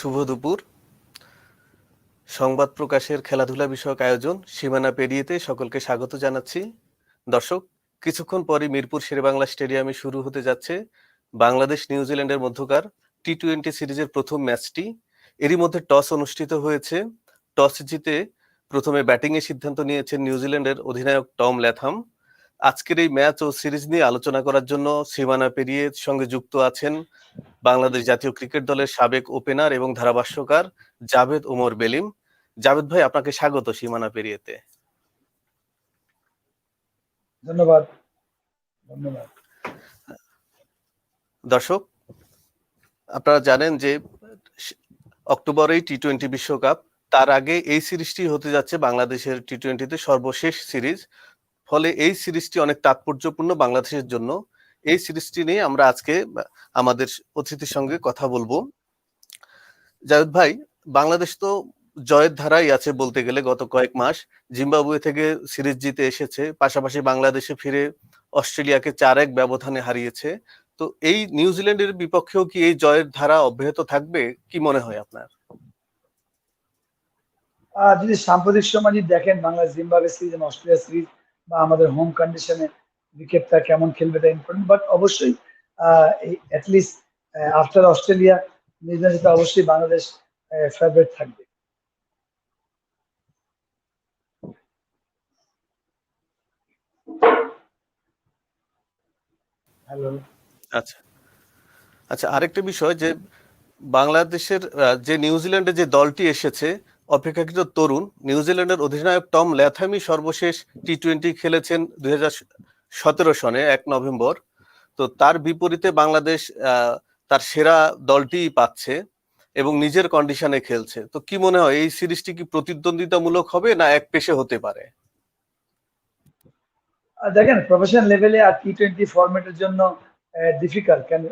শুভ দুপুর। সংবাদ প্রকাশের খেলাধুলা বিষয়ক আয়োজন সীমানা পেরিয়েতে সকলকে স্বাগত জানাচ্ছি। দর্শক, কিছুক্ষণ পরে মিরপুর শেরেবাংলা স্টেডিয়ামে শুরু হতে যাচ্ছে বাংলাদেশ নিউজিল্যান্ডের মধ্যকার টি টোয়েন্টি সিরিজের প্রথম ম্যাচটি। এরই মধ্যে টস অনুষ্ঠিত হয়েছে। টস জিতে প্রথমে ব্যাটিং এর সিদ্ধান্ত নিয়েছেন নিউজিল্যান্ডের অধিনায়ক টম ল্যাথাম। আজকের এই ম্যাচ ও সিরিজ নিয়ে আলোচনা করার জন্য সীমানা পেরিয়ে সঙ্গে যুক্ত আছেন বাংলাদেশ জাতীয় ক্রিকেট দলের সাবেক ওপেনার এবং ধারাভাষ্যকার জাভেদ ওমর বেলিম। জাভেদ ভাই আপনাকে স্বাগত সীমানা পেরিয়েতে। ধন্যবাদ। ধন্যবাদ। দর্শক আপনারা জানেন যে অক্টোবরেই টি টোয়েন্টি বিশ্বকাপ তার আগে এই সিরিজটি হতে যাচ্ছে বাংলাদেশের টি টোয়েন্টিতে সর্বশেষ সিরিজ। ফলে এই সিরিজটি অনেক তাৎপর্যপূর্ণ বাংলাদেশের জন্য। এই সিরিজটি নিয়ে আমরা আজকে, আমাদের অতিথির সঙ্গে কথা বলব। জাভেদ ভাই, বাংলাদেশ তো জয়ের ধারাই আছে বলতে গেলে গত কয়েক মাস। জিম্বাবুয়ে থেকে সিরিজ জিতে এসেছে, পাশাপাশি বাংলাদেশে ফিরে অস্ট্রেলিয়াকে চার এক ব্যবধানে হারিয়েছে। তো এই নিউজিল্যান্ডের বিপক্ষেও কি এই জয়ের ধারা অব্যাহত থাকবে? কি মনে হয় আপনার? যদি সাম্প্রতিক সময় যদি দেখেন Bangladesh Zimbabwe series Australia series বা আমাদের হোম কন্ডিশনে উইকেটটা কেমন খেলবে এটা ইম্পর্টেন্ট বাট অবশ্যই at least after Australia New Zealand অবশ্যই বাংলাদেশ ফেভারিট থাকবে। হ্যালো আচ্ছা। আচ্ছা আরেকটা বিষয় যে বাংলাদেশের আহ, যে নিউজিল্যান্ডে যে দলটি এসেছে অপেক্ষাকৃত তরুণ নিউজিল্যান্ডের অধিনায়ক টম ল্যাথামি সর্বশেষ টি টোয়েন্টি খেলেছেন দুই সতেরো সনে এক নভেম্বর। তো তার বিপরীতে বাংলাদেশ তার সেরা দলটিই পাচ্ছে এবং নিজের কন্ডিশনে খেলছে। তো কি মনে হয়, এই সিরিজটি কি প্রতিদ্বন্দ্বিতামূলক হবে না এক পেশে হতে পারে? দেখেন প্রফেশনাল লেভেলে আর টি টোয়েন্টি ফরম্যাটের জন্য ডিফিকাল্ট কেন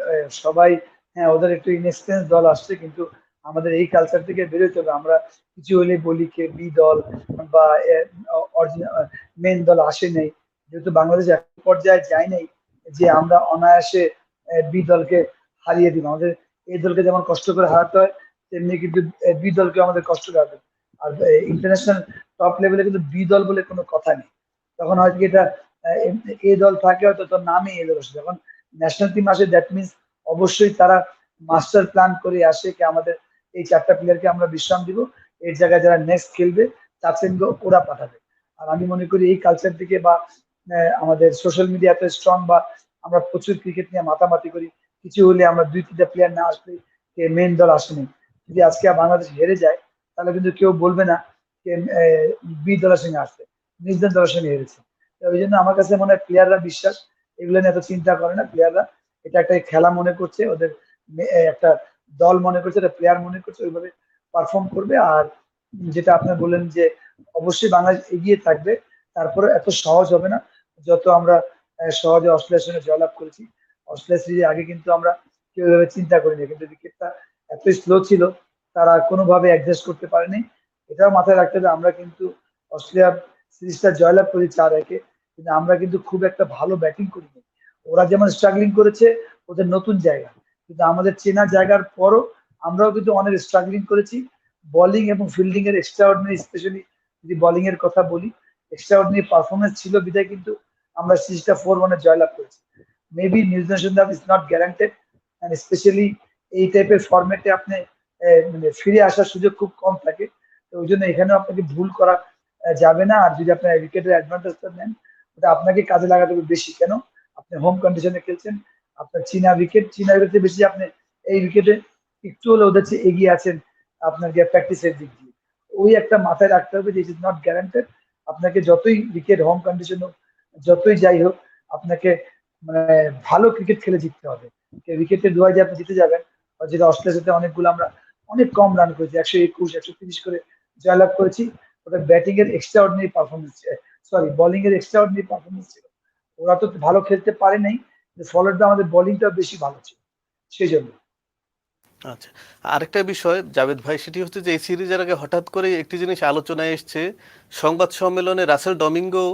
সবাই হ্যাঁ ওদের একটু ইনএক্সপিরিয়েন্স দল আসছে, কিন্তু আমাদের এই কালচার থেকে বেরোতে হবে আমরা কিছু হলে বলি, কে বি দল বা মেন দল আসে নেই। যেহেতু বাংলাদেশ এক পর্যায়ে যায় নাই, যে আমরা অনায়াসে বি দলকে হারিয়ে দিব। আমাদের এই দলকে যেমন কষ্ট করে হারাতে হয়, তেমনি কিন্তু বি দলকে আমাদের কষ্ট করে আর ইন্টারন্যাশনাল টপ লেভেলে কিন্তু বি দল বলে কোনো কথা নেই। তখন হয়তো এটা, এ দল থাকে হয়তো তোর নামে এ দল আসে। যখন ন্যাশনাল টিম আসে দ্যাট মিনস অবশ্যই তারা মাস্টার প্ল্যান করে আসে কি আমাদের এই চারটা প্লেয়ারকে আমরা বিশ্রাম দিব। এর জায়গায় যারা নেক্সট খেলবে তাদের ওরা পাঠাবে। আর আমি মনে করি এই কালচার থেকে বা আমাদের সোশ্যাল মিডিয়াতে স্ট্রং বা আমরা প্রচুর ক্রিকেট নিয়ে মাতামাতি করি। কিছু হলে আমরা দুই, তিনটা প্লেয়ার না আসলে মেন দল আসেনি। যদি আজকে বাংলাদেশ হেরে যায়, তাহলে কিন্তু কেউ বলবে না যে বি দলের সঙ্গে আসছে নিউজিল্যান্ড দলের সঙ্গে হেরেছে। ওই জন্য আমার কাছে মনে হয় প্লেয়াররা বিশ্বাস, এগুলো নিয়ে এত চিন্তা করে না প্লেয়াররা এটা একটা খেলা মনে করছে, ওদের একটা দল মনে করছে, একটা প্লেয়ার মনে করছে, ওইভাবে পারফর্ম করবে। আর যেটা আপনি বললেন যে অবশ্যই বাংলাদেশ এগিয়ে থাকবে তারপরে এত সহজ হবে না। যত আমরা সহজে অস্ট্রেলিয়ার জয়লাভ করেছি অস্ট্রেলিয়া সিরিজে আগে কিন্তু আমরা কেউ এভাবে চিন্তা করিনি। কিন্তু উইকেটটা এত স্লো ছিল, তারা কোনোভাবে অ্যাডজাস্ট করতে পারেনি। এটাও মাথায় রাখতে হবে, আমরা কিন্তু অস্ট্রেলিয়া সিরিজটা জয়লাভ করি চার একে, কিন্তু আমরা কিন্তু খুব একটা ভালো ব্যাটিং করিনি। ওরা যেমন স্ট্রাগলিং করেছে, ওদের নতুন জায়গা। কিন্তু আমাদের চেনা জায়গার পরও আমরাও কিন্তু অনেক স্ট্রাগলিং করেছি। বোলিং এবং ফিল্ডিং এর এক্সট্রা অর্ডিনারি স্পেশালি যদি বোলিং এর কথা বলি এক্সট্রা অর্ডিনারি পারফরমেন্স ছিল বিদায় কিন্তু আমরা সিরিজটা ফোর ওয়ানে জয়লাভ করেছি। Maybe New Zealand is not guaranteed and specially এই টাইপের ফরম্যাটে আপনি মানে ফিরে আসার সুযোগ খুব কম থাকে। তো ওই জন্য এখানেও আপনাকে ভুল করা যাবে না। আর যদি আপনার উইকেটের অ্যাডভান্টেজটা নেন, ওটা আপনাকে কাজে লাগাতে হবে বেশি। কেন? আপনি হোম কন্ডিশনে খেলছেন, আপনার চীনা উইকেট চীনা উইকেটে বেশি আপনি এই উইকেটে একটু হলে ওদের চেয়ে এগিয়ে আছেন আপনার গিয়ে প্র্যাকটিসের দিক দিয়ে। ওই একটা মাথায় রাখতে হবে যে ইট ইজ নট গ্যারান্টেড আপনাকে যতই উইকেট হোম কন্ডিশন হোক যতই যাই হোক, আপনাকে মানে ভালো ক্রিকেট খেলে জিততে হবে। উইকেটে দুয়াই যে আপনি জিতে যাবেন। যেটা অস্ট্রেলিয়াতে অনেকগুলো আমরা অনেক কম রান করেছি, একশো একুশ, একশো তিরিশ করে জয়লাভ করেছি। ওটা ব্যাটিং এর extra ordinary performance sorry bowling এর এক্সট্রা অর্ডিনারি পারফরমেন্স ছিল। ওরা তো ভালো খেলতে পারে নাই ফলোটা আমাদের বোলিংটা বেশি ভালো ছিল। সেই জন্য। আচ্ছা আরেকটা বিষয় জাভেদ ভাই, সেটি হচ্ছে যে এই সিরিজের আগে হঠাৎ করে একটি জিনিস আলোচনায় এসছে। সংবাদ সম্মেলনে রাসেল ডমিঙ্গো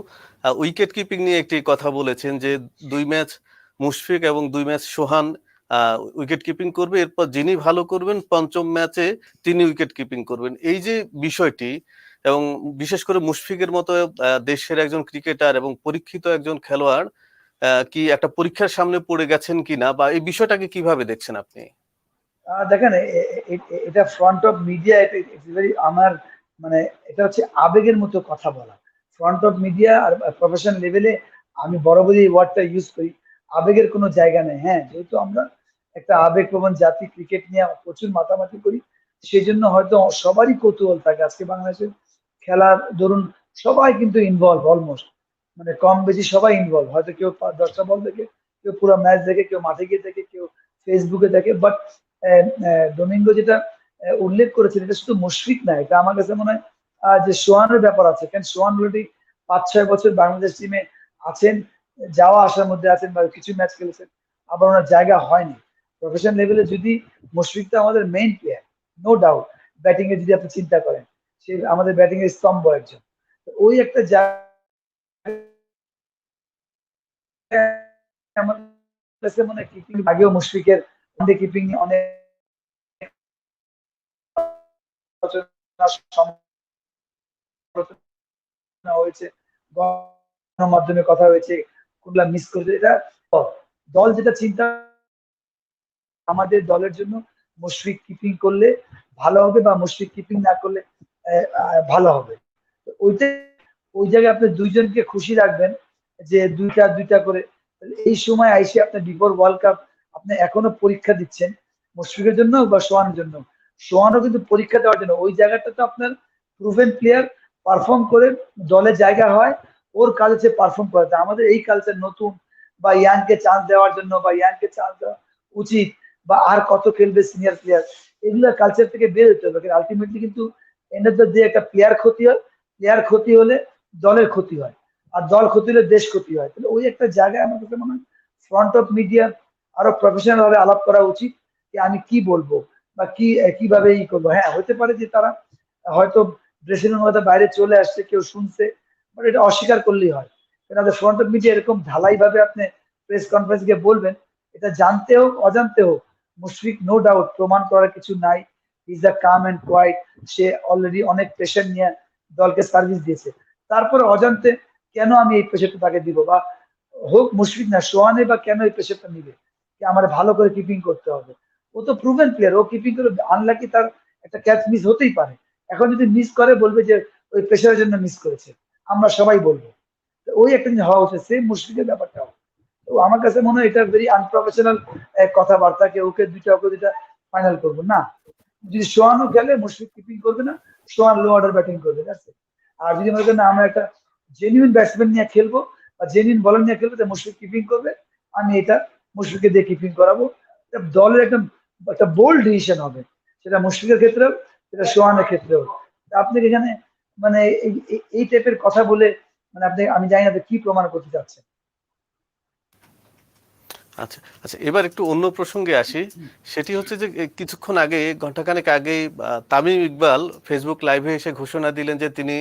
উইকেট কিপিং নিয়ে একটি কথা বলেছেন যে দুই ম্যাচ মুশফিক এবং দুই ম্যাচ সোহান উইকেট কিপিং করবে। এরপর যিনি ভালো করবেন, পঞ্চম ম্যাচে তিনি উইকেট কিপিং করবেন। এই যে বিষয়টি এবং বিশেষ করে মুশফিকের মতো দেশের একজন ক্রিকেটার এবং পরীক্ষিত একজন খেলোয়াড় কি একটা পরীক্ষার সামনে পড়ে গেছেন কিনা বা এই বিষয়টাকে কীভাবে দেখছেন আপনি? দেখেন এটা ফ্রন্ট অফ মিডিয়া আমার মানে এটা হচ্ছে আবেগের মতো কথা বলা। ফ্রন্ট অফ মিডিয়া আর প্রফেশনাল লেভেলে আমি বরাবরই এই ওয়ার্ডটা ইউজ করি। আবেগের কোনো জায়গা নেই। হ্যাঁ যেহেতু আমরা একটা আবেগপ্রবণ জাতি ক্রিকেট নিয়ে প্রচুর মাতামাতি করি সেই জন্য হয়তো সবারই কৌতূহল থাকে। আজকে বাংলাদেশের খেলার ধরুন, সবাই কিন্তু ইনভলভ অলমোস্ট মানে কম বেশি সবাই ইনভলভ হয়তো কেউ দশটা বল দেখে, কেউ পুরো ম্যাচ দেখে, কেউ মাঠে গিয়ে দেখে, কেউ ফেসবুকে দেখে। বাট ডোমিঙ্গো যেটা উল্লেখ করেছেন, এটা শুধু মুশফিক না, এটা আমার কাছে মনে হয় যে সোয়ানের ব্যাপার আছে। কারণ সোহান অলরেডি পাঁচ ছয় বছর বাংলাদেশ টিমে আছেন, যাওয়া আসার মধ্যে আছেন বা কিছু ম্যাচ খেলেছেন, আবার ওনার জায়গা হয়নি। প্রফেশনাল লেভেলে যদি মুশফিক তো আমাদের main player no doubt batting এ যদি আপনি চিন্তা করেন, সে আমাদের ব্যাটিং এর স্তম্ভ একজন। ওই একটা জায়গা মনে হয় আগেও মুশফিকের কিপিং নিয়ে অনেক হয়েছে, গণমাধ্যমে কথা হয়েছে, কোনগুলা মিস করেছে, এটা দল যেটা চিন্তা আমাদের দলের জন্য মুশফিক কিপিং করলে ভালো হবে বা মুশফিক কিপিং না করলে ভালো হবে। তো ওইটা, ওই জায়গায় আপনি দুইজনকে খুশি রাখবেন যে দুইটা দুইটা করে। এই সময় আইসে আপনার বিফোর ওয়ার্ল্ড কাপ আপনি এখনও পরীক্ষা দিচ্ছেন মুশফিকের জন্য বা সোহানের জন্য। সোহানও কিন্তু পরীক্ষা দেওয়ার জন্য। ওই জায়গাটা তো আপনার প্রুভেন প্লেয়ার পারফর্ম করে দলে জায়গা হয়, ওর কাজ হচ্ছে পারফর্ম করা। আমাদের এই কালচার নতুন বা ইয়াংকে চান্স দেওয়ার জন্য বা ইয়াংকে চান্স দেওয়া উচিত বা আর কত খেলবে সিনিয়র প্লেয়ার এগুলো কালচার থেকে বের হতে হবে। আলটিমেটলি কিন্তু এন্ড দ্য একটা প্লেয়ার ক্ষতি হয় প্লেয়ার ক্ষতি হলে দলের ক্ষতি হয়। আর দল ক্ষতি হলে দেশ ক্ষতি হয়। তাহলে ওই একটা জায়গায় আমার কাছে মনে হয় ফ্রন্ট অফ মিডিয়া আরও প্রফেশনাল ভাবে আলাপ করা উচিত যে আমি কি বলব বা কি, কীভাবে ই করব। হ্যাঁ হতে পারে যে তারা হয়তো ড্রেসিং রুম হয়তো বাইরে চলে আসছে, কেউ শুনছে বাট এটা অস্বীকার করলেই হয়। কারণ ফ্রন্ট অফ মিডিয়া এরকম ঢালাই ভাবে আপনি প্রেস কনফারেন্স গিয়ে বলবেন, এটা জানতে হোক, অজান্তে হোক, মুশফিক নো ডাউট প্রমাণ করার কিছু নাই। Is the calm and quiet say already অনেক প্রেশার নিয়ে দলকে সার্ভিস দিয়েছে। তারপরে অজান্তে কেন আমি এই প্রেশারটা তাকে দিব? বা হোক মুশফিক না সোয়ানে বা কেন এই প্রেশারটা নিবে? যে আমার ভালো করে কিপিং করতে হবে। ও তো প্রুভেন প্লেয়ার ও কিপিং করে আনলাকি তার একটা ক্যাচ মিস হতেই পারে। এখন যদি মিস করে, বলবে যে ওই প্রেশারের জন্য মিস করেছে। আমরা সবাই বলব। ওই একটা জিনিস হওয়া উচিত সেই মুশফিকের ব্যাপারটা তো আমার কাছে মনে হয় এটা ভেরি আনপ্রফেশনাল কথাবার্তা কে ওকে দুইটা ওকে দুইটা ফাইনাল করব। না। যদি সোহানও খেলে, মুশফিক কিপিং করবে না সোয়ান লো অর্ডার ব্যাটিং করবে, that's it। আর যদি মনে করেন না, আমরা একটা জেনুইন ব্যাটসম্যান নিয়ে খেলব, বা জেনুইন বলার নিয়ে খেলব তো মুশফিক কিপিং করবে। আমি এটা মুশফিককে দিয়ে কিপিং করাবো। দলের একটা একটা বোল্ড ডিসিশন হবে। সেটা মুশফিকের ক্ষেত্রেও, সেটা সোহানের ক্ষেত্রেও। আপনি এখানে মানে এই টাইপের কথা বলে মানে আপনি, আমি জানি না কি প্রমাণ করতে চাচ্ছেন। আচ্ছা আচ্ছা এবার একটু অন্য প্রসঙ্গে আসি। সেটি হচ্ছে যে কিছুক্ষণ আগে ঘন্টাখানেক আগে তামিম ইকবাল ফেসবুক লাইভে এসে ঘোষণা দিলেন যে তিনি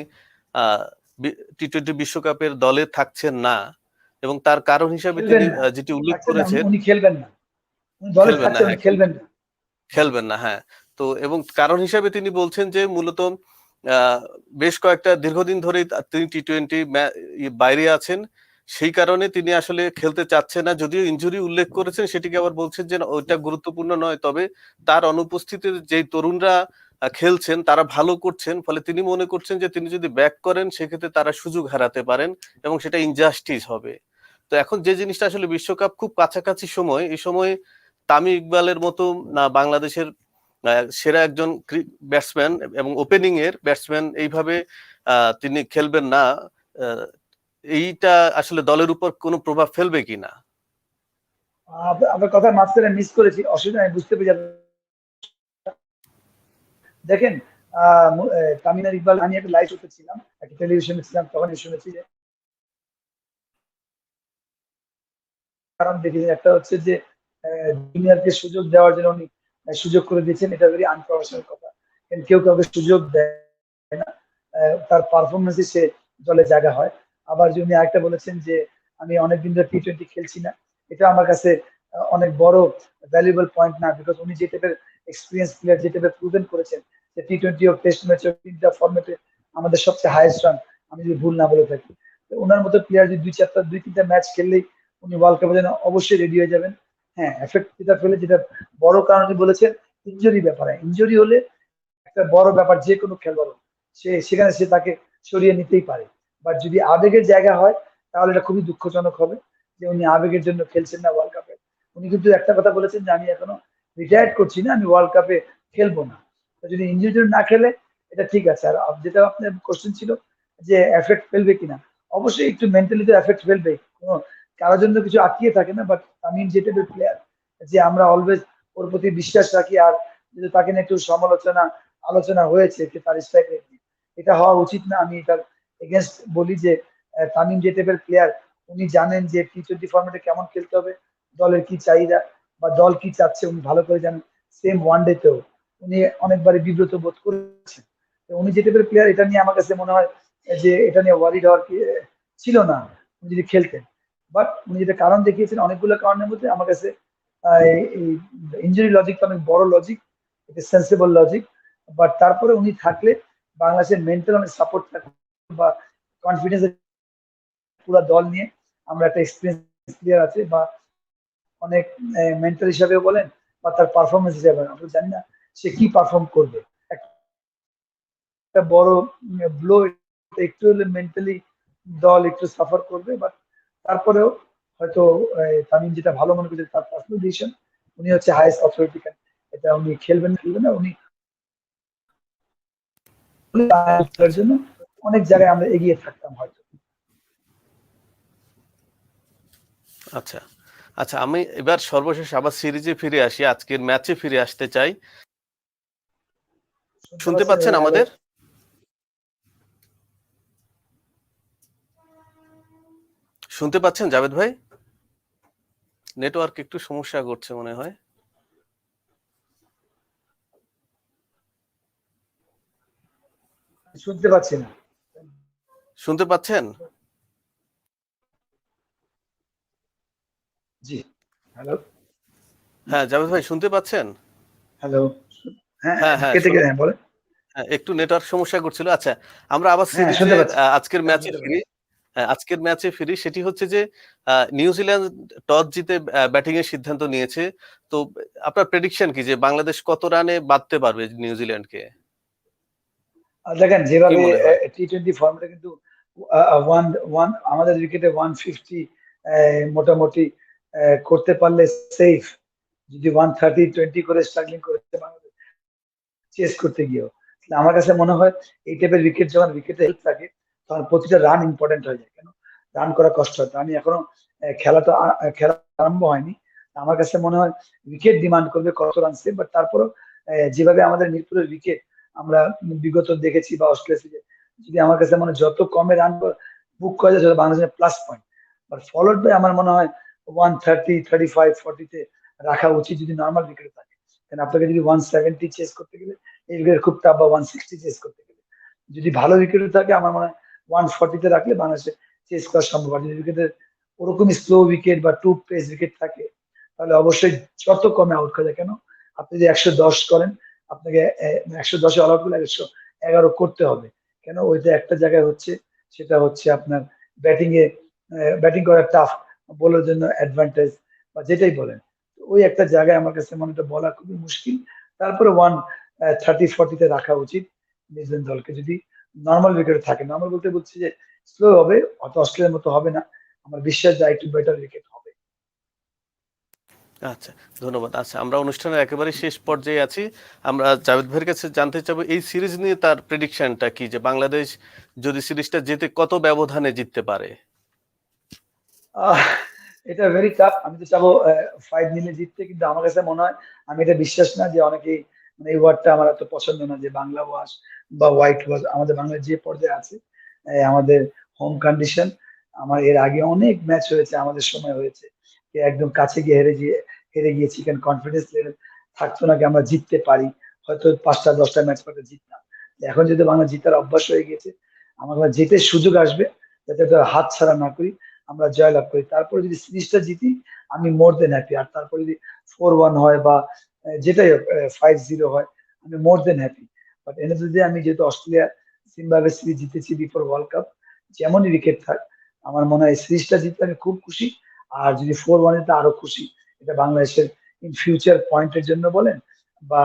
টি টোয়েন্টি বিশ্বকাপের দলে থাকছেন না। এবং তার কারণ হিসাবে তিনি যেটি উল্লেখ করেছেন উনি খেলবেন না। খেলবেন না, হ্যাঁ। খেলবেন না। হ্যাঁ। তো এবং কারণ হিসাবে তিনি বলছেন যে মূলত বেশ কয়েকটা দীর্ঘদিন ধরেই তা- তিনি টি টোয়েন্টি বাইরে আছেন। সেই কারণে তিনি আসলে খেলতে চাচ্ছেন না। যদিও ইনজুরি উল্লেখ করেছেন সেটিকে আবার বলছেন যে ওইটা গুরুত্বপূর্ণ নয়। তবে তার অনুপস্থিতিতে যেই তরুণরা খেলছেন তারা ভালো করছেন। ফলে তিনি মনে করছেন যে তিনি যদি ব্যাক করেন সেক্ষেত্রে তারা সুযোগ হারাতে পারেন এবং সেটা ইনজাস্টিস হবে। তো এখন যে জিনিসটা আসলে বিশ্বকাপ খুব কাছাকাছি সময় এই সময় তামি ইকবালের মতো না বাংলাদেশের সেরা একজন ব্যাটসম্যান এবং ওপেনিং এর ব্যাটসম্যান এইভাবে তিনি খেলবেন না এইটা আসলে দলের উপর কোনো প্রভাব ফেলবে কিনা আপ- আপনার কথা মাঝখানে মিস করেছি অসুবিধা বুঝতে পেরে দেখেন আহ, ইকবাল আমি একটা লাইভ শোতে ছিলাম একটা টেলিভিশনে ছিলাম তখন শুনেছি যে কারণ দেখেছি একটা হচ্ছে যে জুনিয়রকে সুযোগ দেওয়ার জন্য উনি সুযোগ করে দিয়েছেন, এটা ভেরি আনপ্রফেশনাল কথা। কেউ কাউকে সুযোগ দেয় না তার পারফরমেন্সে সে দলে জায়গা হয়। আবার উনি আরেকটা বলেছেন যে, আমি অনেকদিন ধরে টি টোয়েন্টি খেলছি না, এটা আমার কাছে অনেক বড় ভ্যালুয়েবল পয়েন্ট না বিকজ উনি যে টাইপের এক্সপিরিয়েন্স প্লেয়ার যে টাইপের প্রুভেন করেছেন, যে টি টোয়েন্টি হোক টেস্ট ম্যাচ তিনটা ফর্মেটে আমাদের সবচেয়ে হাইয়েস্ট রান আমি যদি ভুল না বলে থাকি। ওনার মতো প্লেয়ার যদি দুই চারটা দুই তিনটা ম্যাচ খেললেই উনি ওয়ার্ল্ড কাপের জন্য অবশ্যই রেডি হয়ে যাবেন। হ্যাঁ এফেক্ট যেটা ফেলে, যেটা বড় কারণ বলেছেন ইঞ্জুরি ব্যাপারে। ইঞ্জুরি হলে একটা বড় ব্যাপার যে কোনো খেলোয়াড় সে সেখানে সে তাকে সরিয়ে নিতেই পারে। বাট যদি আবেগের জায়গা হয়, তাহলে এটা খুবই দুঃখজনক হবে যে উনি আবেগের জন্য খেলছেন না ওয়ার্ল্ড কাপে উনি কিন্তু একটা কথা বলেছেন যে, আমি এখনও রিটায়ার্ড করছি না, আমি ওয়ার্ল্ড কাপে খেলব না। যদি ইঞ্জুরি না খেলে, এটা ঠিক আছে। আর যেটা আপনার কোশ্চেন ছিল যে এফেক্ট ফেলবে কিনা? অবশ্যই একটু মেন্টালি তো এফেক্ট ফেলবে। কোনো কারোর জন্য কিছু আটকিয়ে থাকে না বাট তামিম যে প্লেয়ার যে আমরা অলওয়েজ ওর প্রতি বিশ্বাস রাখি আর যদি তাকে নিয়ে একটু সমালোচনা, আলোচনা হয়েছে তার স্ট্রাইক এটা হওয়া উচিত না। আমি এটার এগেনস্ট বলি যে তামিম যে টাইপের প্লেয়ার উনি জানেন যে টি টোয়েন্টি ফর্মেটে কেমন খেলতে হবে, দলের কি চাহিদা বা দল কি চাচ্ছে, উনি ভালো করে জানেন। সেম ওয়ান ডেতেও উনি অনেকবারই বিব্রত বোধ করেছেন। উনি যে টাইপের প্লেয়ার এটা নিয়ে আমার কাছে মনে হয় যে, এটা নিয়ে ওয়ারিড হওয়ার ছিল না। উনি যদি খেলতেন। বাট উনি যেটা কারণ দেখিয়েছেন, অনেকগুলো কারণের মধ্যে আমার কাছে এই- ইঞ্জুরি লজিকটা অনেক বড় লজিক এটা সেন্সিবল লজিক বাট তারপরে উনি থাকলে বাংলাদেশের মেন্টাল অনেক সাপোর্ট বা কনফিডেন্স পুরো দল নিয়ে আমরা একটা এক্সপিরিয়েন্স প্লেয়ার আছে বা অনেক মেন্টাল হিসাবে বলেন বা তার পারফরমেন্স হিসাবে আমরা জানি না সে কি পারফর্ম করবে। একটা বড় ব্লো একটু হলে মেন্টালি দল একটু সাফার করবে বাট তারপরেও হয়তো তামিম যেটা ভালো মনে করছে তার পার্সোনাল ডিসিশন উনি হচ্ছে হাইয়েস্ট অথরিটি এটা উনি খেলবেন খেলবেন না উনি জন্য অনেক জায়গায় আমরা এগিয়ে থাকতাম হয়তো। আচ্ছা আচ্ছা আমি এবার সর্বশেষ আবার সিরিজে ফিরে আসি আজকের ম্যাচে ফিরে আসতে চাই। শুনতে পাচ্ছেন আমাদের? শুনতে পাচ্ছেন জাভেদ ভাই? নেটওয়ার্ক একটু সমস্যা করছে মনে হয়। শুনতে পাচ্ছি না। শুনতে পাচ্ছেন? জি হ্যালো। হ্যাঁ জাভেদ ভাই শুনতে পাচ্ছেন? হ্যালো। হ্যাঁ হ্যাঁ, হ্যাঁ, হ্যাঁ, একটু নেটওয়ার্ক সমস্যা করছিল। আচ্ছা আমরা আবার হ্যাঁ। আজকের ম্যাচে ফিরি আজকের ম্যাচে ফিরি সেটি হচ্ছে যে নিউজিল্যান্ড টস জিতে ব্যাটিং এর সিদ্ধান্ত নিয়েছে। তো আপনার প্রেডিকশন কি যে বাংলাদেশ কত রানে বাঁধতে পারবে নিউজিল্যান্ডকে দেখেন যেভাবে? টি টোয়েন্টি ফর্মেটে কিন্তু ওয়ান ওয়ান আমাদের উইকেটে ওয়ান ফিফটি মোটামুটি করতে পারলে সেফ যদি ওয়ান থার্টি টোয়েন্টি করে স্ট্রাগলিং করেছে বাংলাদেশ চেস করতে গিয়েও। আমার কাছে মনে হয় এই টাইপের উইকেট যখন উইকেটে হেল্প থাকে তখন প্রতিটা রান ইম্পর্টেন্ট হয়ে যায় কেন? রান করা কষ্ট হয়। আমি এখনও খেলা তো খেলা আরম্ভ হয়নি। আমার কাছে মনে হয় উইকেট ডিমান্ড করবে কত রান সেভ বাট তারপরও যেভাবে আমাদের মিরপুরের উইকেট আমরা বিগত দেখেছি বা অস্ট্রেলিয়া যদি আমার কাছে মনে যত কমে রান বুক করা যায় বাংলাদেশের plus point but followed by আমার মনে হয় ওয়ান থার্টি থার্টি ফাইভ ফর্টিতে রাখা উচিত যদি নর্মাল উইকেট থাকে। কারণ আপনাকে যদি ওয়ান সেভেন্টি চেস করতে গেলে, এই উইকেট খুব টাফ বা ওয়ান সিক্সটি চেস করতে গেলে। যদি ভালো উইকেট থাকে, আমার মনে হয় ওয়ান ফর্টিতে রাখলে বাংলাদেশে চেস করা সম্ভব আর যদি উইকেটের ওরকমই স্লো উইকেট বা টু পেস উইকেট থাকে, তাহলে অবশ্যই যত কমে আউট করা কেন? আপনি যদি একশো দশ করেন, আপনাকে একশো দশে অল আউট করলে একশো এগারো করতে হবে। কেন? ওইটা একটা জায়গায় হচ্ছে, সেটা হচ্ছে আপনার ব্যাটিং এ ব্যাটিং করা টাফ বলার জন্য অ্যাডভান্টেজ বা যেটাই বলেন। ওই একটা জায়গায় আমার কাছে মনে হয় বলা খুবই মুশকিল। তারপরে ওয়ান থার্টি ফর্টিতে রাখা উচিত। নিউজিল্যান্ড দলকে যদি নর্মাল উইকেট থাকে। নর্মাল বলতে বলছি যে স্লো হবে অত অস্ট্রেলিয়ার মতো হবে না। আমার বিশ্বাস যায় একটু বেটার উইকেট হবে। আচ্ছা ধন্যবাদ। আচ্ছা আমরা অনুষ্ঠানের একেবারে শেষ পর্যায়ে আছি। আমরা জাভেদ ভাইয়ের কাছে জানতে চাবো এই সিরিজ নিয়ে তার প্রেডিকশনটা কি? যে বাংলাদেশ যদি সিরিজটা জিতে কত ব্যবধানে জিততে পারে? এটা ভেরি টাফ আমি তো চাবো ফাইভ মিলে জিততে কিন্তু আমার কাছে মনে হয় আমি এটা বিশ্বাস না যে অনেকেই মানে এই ওয়ার্ডটা আমার এত পছন্দ না যে বাংলা ওয়াশ বা হোয়াইট ওয়াশ আমাদের বাংলার যে পর্যায়ে আছে আমাদের হোম কন্ডিশন আমার এর আগে অনেক ম্যাচ হয়েছে, আমাদের সময় হয়েছে। একদম কাছে গিয়ে হেরে গিয়ে, হেরে গিয়েছি কারণ কনফিডেন্স লেভেল থাকতো না কি আমরা জিততে পারি। হয়তো পাঁচটা, দশটা ম্যাচ পরে জিততাম। এখন যদি বাংলা জিতার অভ্যাস হয়ে গেছে আমার হয় সুযোগ আসবে, যাতে হাত ছাড়া না করি, আমরা জয়লাভ করি। তারপরে যদি সিরিজটা জিতি, আমি মোর দেন হ্যাপি আর তারপরে যদি ফোর ওয়ান হয় বা যেটাই হোক ফাইভ জিরো হয়, আমি মোর দেন হ্যাপি বাট এনে যদি আমি যেহেতু অস্ট্রেলিয়া জিম্বাবুয়ে সিরিজ জিতেছি বিফোর ওয়ার্ল্ড কাপ যেমনই উইকেট থাক, আমার মনে হয় সিরিজটা জিততে আমি খুব খুশি। আর যদি ফোর ওয়ানে তো আরও খুশি, এটা বাংলাদেশের ইন ফিউচার পয়েন্টের জন্য বলেন, বা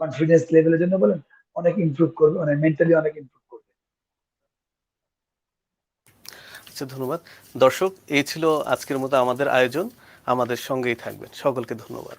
কনফিডেন্স লেভেলের জন্য বলেন, অনেক ইমপ্রুভ করবে মানে মেন্টালি অনেক ইমপ্রুভ করবে। আচ্ছা ধন্যবাদ। দর্শক, এই ছিল আজকের মতো আমাদের আয়োজন। আমাদের সঙ্গেই থাকবেন। সকলকে ধন্যবাদ।